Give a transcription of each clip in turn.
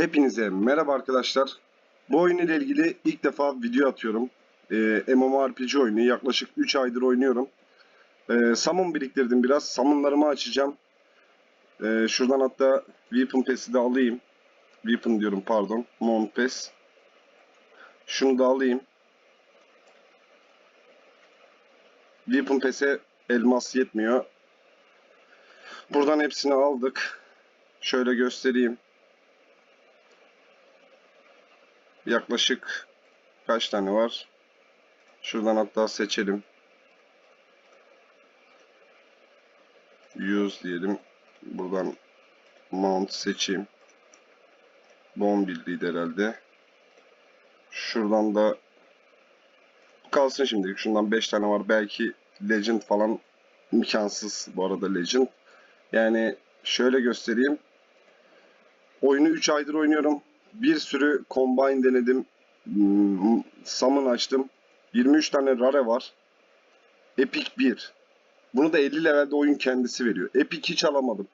Hepinize merhaba arkadaşlar. Bu oyun ile ilgili ilk defa video atıyorum. Ee, MMORPG oyunu yaklaşık 3 aydır oynuyorum. Ee, summon biriktirdim biraz. Summonlarımı açacağım. Ee, şuradan hatta Weapon Pass'i de alayım. Weapon diyorum pardon. Mount Pass. Şunu da alayım. Weapon Pass'e elmas yetmiyor. Buradan hepsini aldık. Şöyle göstereyim. Yaklaşık kaç tane var? Şuradan hatta seçelim. 100 diyelim. Buradan mount seçeyim. Bomb bildiydi herhalde. Şuradan da kalsın şimdilik. Şundan 5 tane var. Belki legend falan imkansız bu arada legend. Yani şöyle göstereyim. Oyunu 3 aydır oynuyorum. Bir sürü combine denedim. Hmm, Summon açtım. 23 tane rare var. Epic 1. Bunu da 50 levelde oyun kendisi veriyor. Epic hiç alamadım.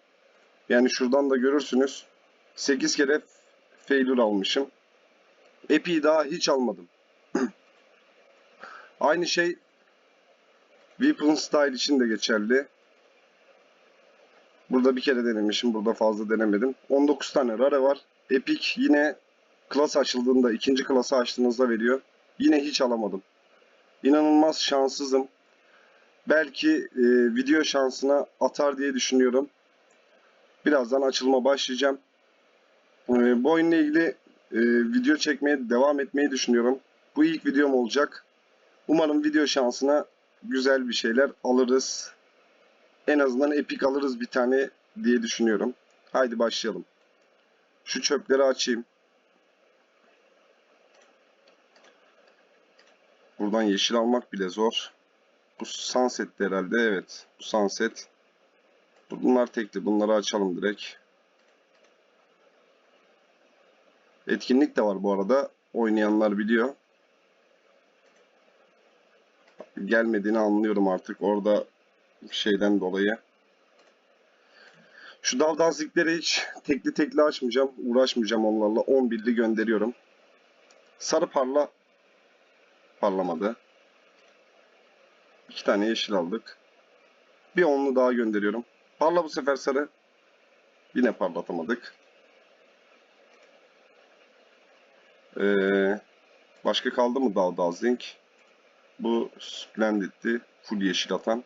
Yani şuradan da görürsünüz. 8 kere failure almışım. Epic'i daha hiç almadım. Aynı şey Weapon Style için de geçerli. Burada bir kere denemişim. Burada fazla denemedim. 19 tane rare var. Epic yine klas açıldığında, ikinci klası açtığınızda veriyor. Yine hiç alamadım. İnanılmaz şanssızım. Belki e, video şansına atar diye düşünüyorum. Birazdan açılma başlayacağım. E, bu oyunla ilgili e, video çekmeye devam etmeyi düşünüyorum. Bu ilk videom olacak. Umarım video şansına güzel bir şeyler alırız. En azından epik alırız bir tane diye düşünüyorum. Haydi başlayalım. Şu çöpleri açayım. Buradan yeşil almak bile zor. Bu sunset herhalde. Evet. Bu sunset. Bunlar tekli. Bunları açalım direkt. Etkinlik de var bu arada. Oynayanlar biliyor. Gelmediğini anlıyorum artık. Orada şeyden dolayı. Şu davdazlikleri hiç tekli tekli açmayacağım. Uğraşmayacağım onlarla. 11'li gönderiyorum. Sarı parla parlamadı. İki tane yeşil aldık. Bir onlu daha gönderiyorum. Parla bu sefer sarı. Yine parlatamadık. Ee, başka kaldı mı Davdazlink? Bu Splendid'ti. Full yeşil atan.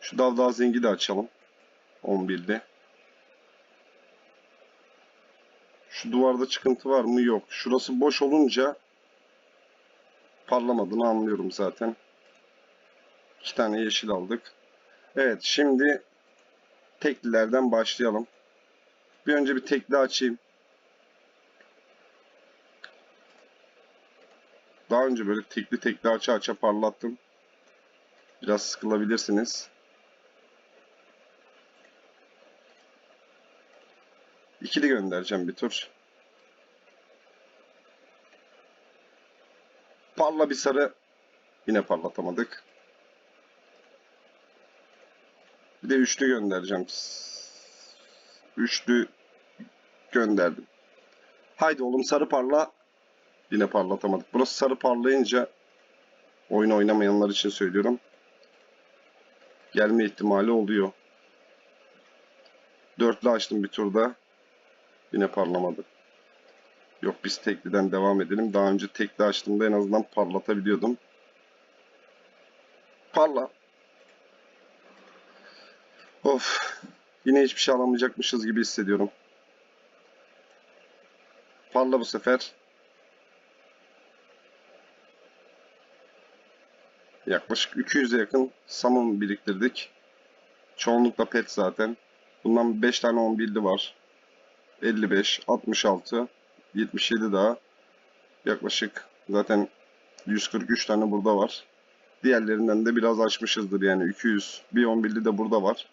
Şu Davdazlink'i de açalım. 11'de. Şu duvarda çıkıntı var mı? Yok. Şurası boş olunca parlamadığını anlıyorum zaten. İki tane yeşil aldık. Evet şimdi teklilerden başlayalım. Bir önce bir tekli açayım. Daha önce böyle tekli tekli aça aça parlattım. Biraz sıkılabilirsiniz. İkili göndereceğim bir tur. Parla bir sarı. Yine parlatamadık. Bir de üçlü göndereceğim. Üçlü gönderdim. Haydi oğlum sarı parla. Yine parlatamadık. Burası sarı parlayınca oyun oynamayanlar için söylüyorum. Gelme ihtimali oluyor. Dörtlü açtım bir turda. Yine parlamadı. Yok biz tekliden devam edelim. Daha önce tekli açtığımda en azından parlatabiliyordum. Parla. Of. Yine hiçbir şey alamayacakmışız gibi hissediyorum. Parla bu sefer. Yaklaşık 200'e yakın summon biriktirdik. Çoğunlukla pet zaten. Bundan 5 tane 11'li var. 55, 66, 77 daha. Yaklaşık zaten 143 tane burada var. Diğerlerinden de biraz açmışızdır yani 200. Bir 11'li de burada var.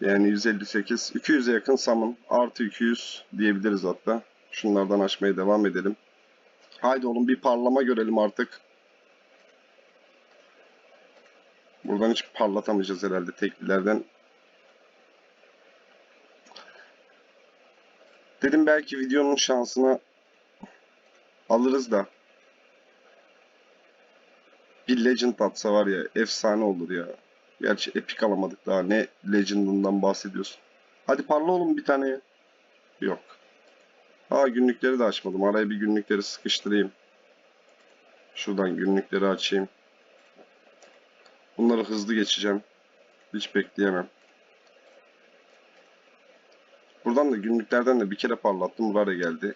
Yani 158. 200'e yakın summon. Artı 200 diyebiliriz hatta. Şunlardan açmaya devam edelim. Haydi oğlum bir parlama görelim artık. Buradan hiç parlatamayacağız herhalde teklilerden. Dedim belki videonun şansına alırız da. Bir Legend atsa var ya efsane olur ya. Gerçi Epic alamadık daha. Ne Legend'ından bahsediyorsun? Hadi parla oğlum bir tane. Yok. Aa günlükleri de açmadım. Araya bir günlükleri sıkıştırayım. Şuradan günlükleri açayım. Bunları hızlı geçeceğim. Hiç bekleyemem. Buradan da günlüklerden de bir kere parlattım. Rare geldi.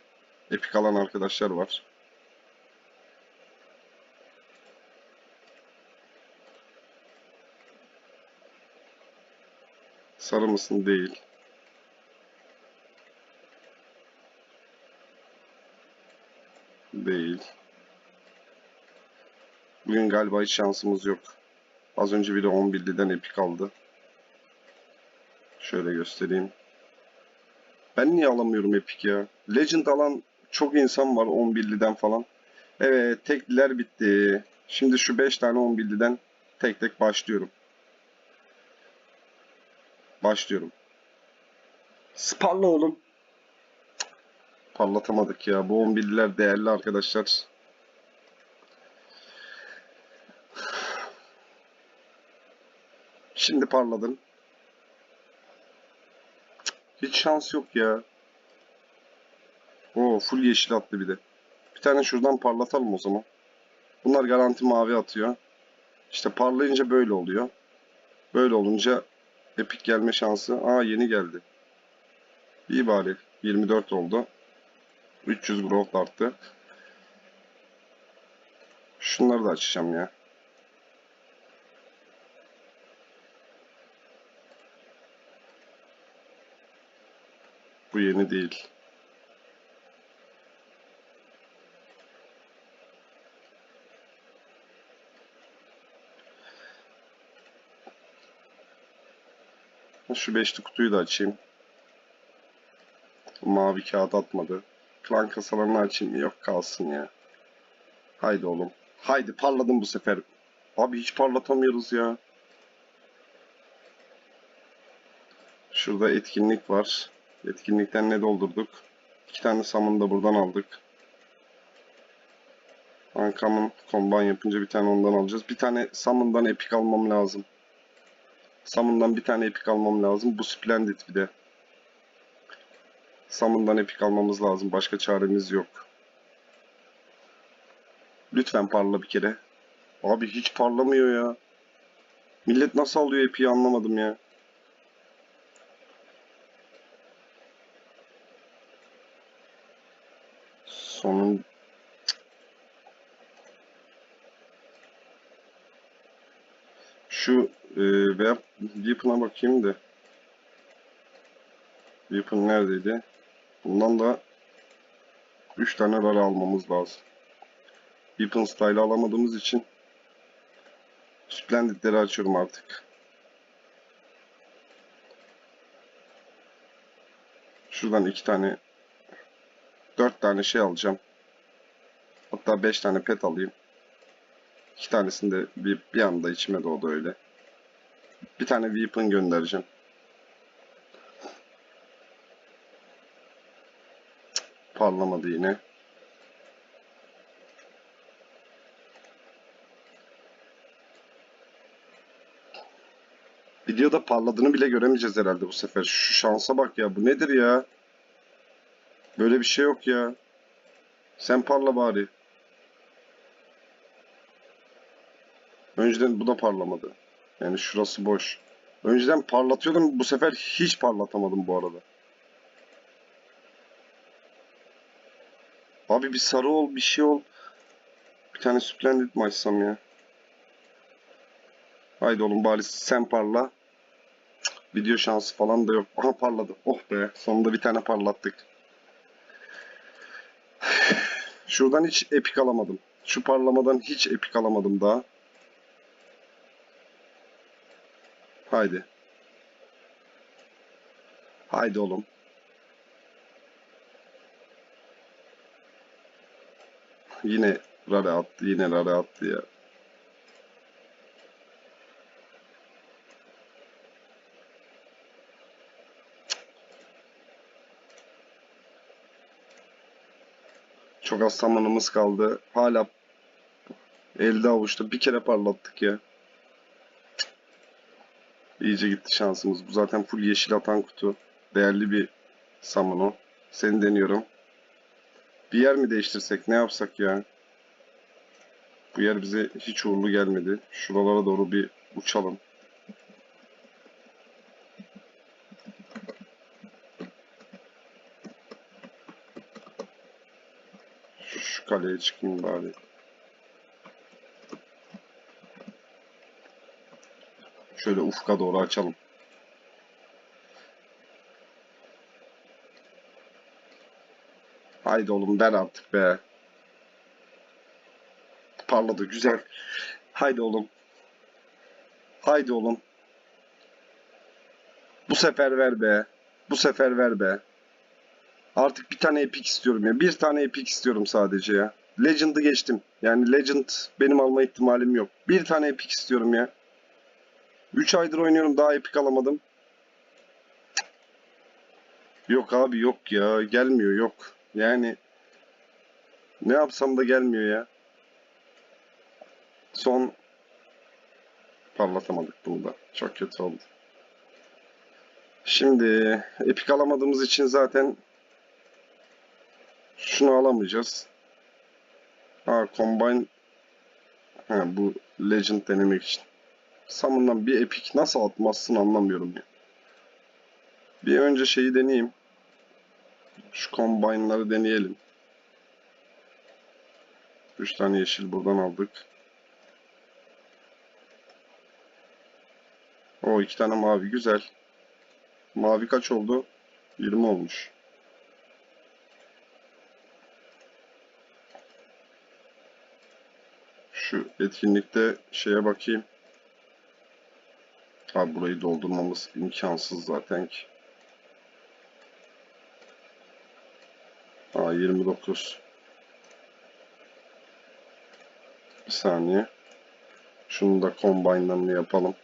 Epik alan arkadaşlar var. Sarı mısın? Değil. Değil. Bugün galiba hiç şansımız yok. Az önce biri 11'liden epik aldı. Şöyle göstereyim. Ben niye alamıyorum epik ya? Legend alan çok insan var 11'liden falan. Evet tekliler bitti. Şimdi şu 5 tane 11'liden tek tek başlıyorum. Başlıyorum. Sparla oğlum. Parlatamadık ya. Bu 11'liler değerli arkadaşlar. Şimdi parladın. Hiç şans yok ya. Oo full yeşil attı bir de. Bir tane şuradan parlatalım o zaman. Bunlar garanti mavi atıyor. İşte parlayınca böyle oluyor. Böyle olunca epik gelme şansı. Aa yeni geldi. İyi bari. 24 oldu. 300 growth arttı. Şunları da açacağım ya. Bu yeni değil. Şu beşli kutuyu da açayım. Mavi kağıt atmadı. Klan kasalarını açayım? Yok kalsın ya. Haydi oğlum. Haydi parladım bu sefer. Abi hiç parlatamıyoruz ya. Şurada etkinlik var. Etkinlikten ne doldurduk? İki tane summon da buradan aldık. Uncommon combine yapınca bir tane ondan alacağız. Bir tane summon'dan epic almam lazım. Summon'dan bir tane epic almam lazım. Bu Splendid bir de. Summon'dan epic almamız lazım. Başka çaremiz yok. Lütfen parla bir kere. Abi hiç parlamıyor ya. Millet nasıl alıyor epic'i anlamadım ya. Sonun Şu e, veya Weapon'a bakayım da. Weapon neredeydi? Bundan da 3 tane rara almamız lazım. Weapon style alamadığımız için Splendid'leri açıyorum artık. Şuradan iki tane 4 tane şey alacağım. Hatta 5 tane pet alayım. İki tanesini de bir, bir anda içime doğdu öyle. Bir tane weapon göndereceğim. Parlamadı yine. Videoda parladığını bile göremeyeceğiz herhalde bu sefer. Şu şansa bak ya. Bu nedir ya? Böyle bir şey yok ya. Sen parla bari. Önceden bu da parlamadı. Yani şurası boş. Önceden parlatıyordum. Bu sefer hiç parlatamadım bu arada. Abi bir sarı ol, bir şey ol. Bir tane Splendid mi açsam ya? Haydi oğlum bari sen parla. Video şansı falan da yok. Aha parladı. Oh be. Sonunda bir tane parlattık. Şuradan hiç epik alamadım. Şu parlamadan hiç epik alamadım daha. Haydi. Haydi oğlum. Yine rare attı, yine rare attı ya. Çok az zamanımız kaldı. Hala elde avuçta bir kere parlattık ya. İyice gitti şansımız. Bu zaten full yeşil atan kutu. Değerli bir saman o. Seni deniyorum. Bir yer mi değiştirsek? Ne yapsak ya? Bu yer bize hiç uğurlu gelmedi. Şuralara doğru bir uçalım. Kaleye çıkayım bari. Şöyle ufka doğru açalım. Haydi oğlum ver artık be. Parladı güzel. Haydi oğlum. Haydi oğlum. Bu sefer ver be. Bu sefer ver be. Artık bir tane epic istiyorum ya. Bir tane epic istiyorum sadece ya. Legend'ı geçtim. Yani Legend benim alma ihtimalim yok. Bir tane epic istiyorum ya. 3 aydır oynuyorum daha epic alamadım. Yok abi yok ya. Gelmiyor yok. Yani ne yapsam da gelmiyor ya. Son parlatamadık bunu da. Çok kötü oldu. Şimdi epik alamadığımız için zaten şunu alamayacağız. Ha combine ha bu legend denemek için. Summon'dan bir epik nasıl atmazsın anlamıyorum ya. Bir önce şeyi deneyeyim. Şu combine'ları deneyelim. 3 tane yeşil buradan aldık. O iki tane mavi güzel. Mavi kaç oldu? 20 olmuş. Şu etkinlikte şeye bakayım. Abi burayı doldurmamız imkansız zaten ki. Aa 29. Bir saniye. Şunu da combine'dan yapalım.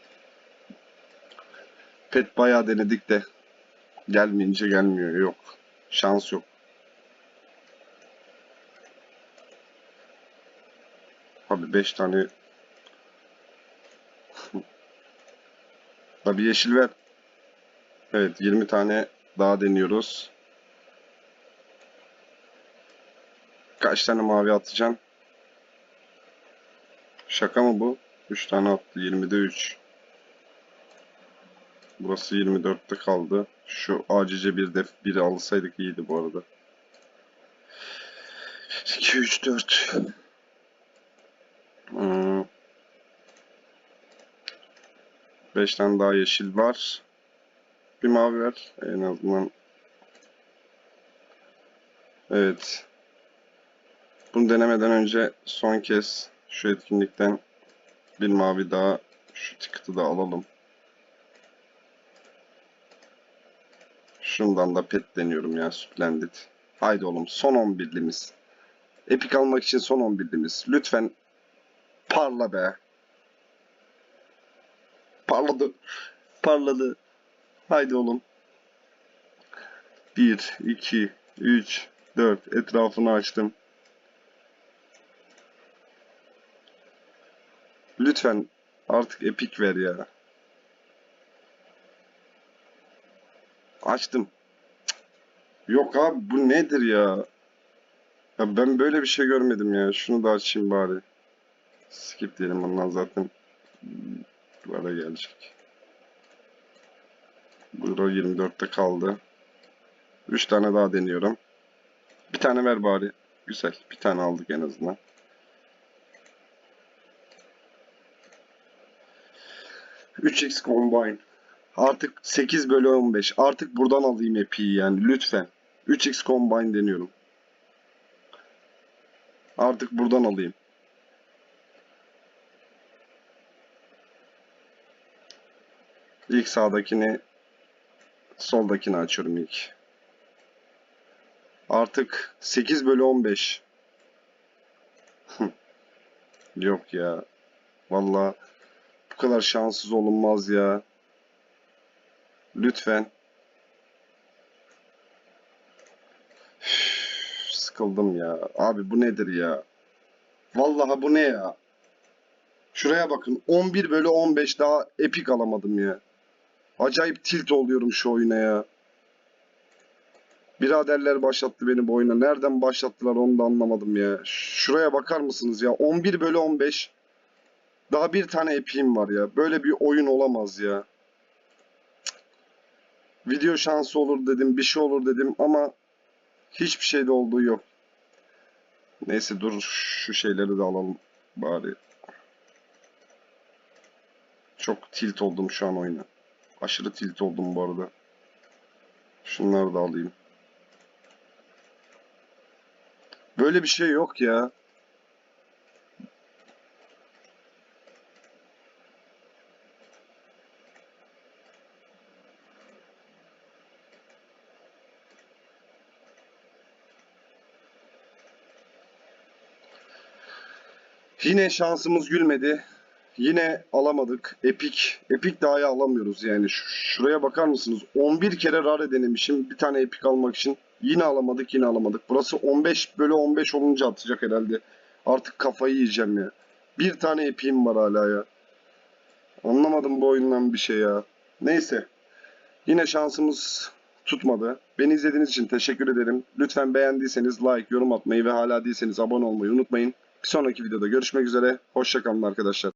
Pet bayağı denedik de gelmeyince gelmiyor. Yok. Şans yok. 5 tane Tabii yeşil ver. Evet 20 tane daha deniyoruz. Kaç tane mavi atacağım? Şaka mı bu? 3 tane attı. 20'de 3. Burası 24'te kaldı. Şu acice bir def biri alsaydık iyiydi bu arada. 2 3 4 hmm. 5 tane daha yeşil var. Bir mavi ver. En azından Evet. Bunu denemeden önce son kez şu etkinlikten bir mavi daha şu ticket'ı da alalım. Şundan da pet deniyorum ya Splendid. Haydi oğlum son 11'limiz. Epic almak için son 11'limiz. Lütfen parla be. Parladı. Parladı. Haydi oğlum. 1, 2, 3, 4 etrafını açtım. Lütfen artık epik ver ya. Açtım. Yok abi bu nedir ya? Ya ben böyle bir şey görmedim ya. Şunu da açayım bari. Skip diyelim ondan zaten duvara gelecek. Buyur 24'te kaldı. 3 tane daha deniyorum. Bir tane ver bari. Güzel. Bir tane aldık en azından. Üç x combine. Artık 8 bölü 15. Artık buradan alayım epi'yi yani lütfen. 3x combine deniyorum. Artık buradan alayım. İlk sağdakini soldakini açıyorum ilk. Artık 8 bölü 15. Yok ya. Vallahi bu kadar şanssız olunmaz ya. Lütfen. Sıkıldım ya. Abi bu nedir ya? Vallahi bu ne ya? Şuraya bakın. 11 bölü 15 daha epik alamadım ya. Acayip tilt oluyorum şu oyuna ya. Biraderler başlattı beni bu oyuna. Nereden başlattılar onu da anlamadım ya. Şuraya bakar mısınız ya? 11 bölü 15. Daha bir tane epiğim var ya. Böyle bir oyun olamaz ya. Video şansı olur dedim. Bir şey olur dedim ama hiçbir şey de olduğu yok. Neyse dur şu şeyleri de alalım bari. Çok tilt oldum şu an oyuna. Aşırı tilt oldum bu arada. Şunları da alayım. Böyle bir şey yok ya. Yine şansımız gülmedi. Yine alamadık. Epik. Epik dahi alamıyoruz yani. Şuraya bakar mısınız? 11 kere rare denemişim bir tane epik almak için. Yine alamadık yine alamadık. Burası 15 bölü 15 olunca atacak herhalde. Artık kafayı yiyeceğim ya. Bir tane epiğim var hala ya. Anlamadım bu oyundan bir şey ya. Neyse. Yine şansımız tutmadı. Beni izlediğiniz için teşekkür ederim. Lütfen beğendiyseniz like, yorum atmayı ve hala değilseniz abone olmayı unutmayın. Bir sonraki videoda görüşmek üzere. Hoşçakalın arkadaşlar.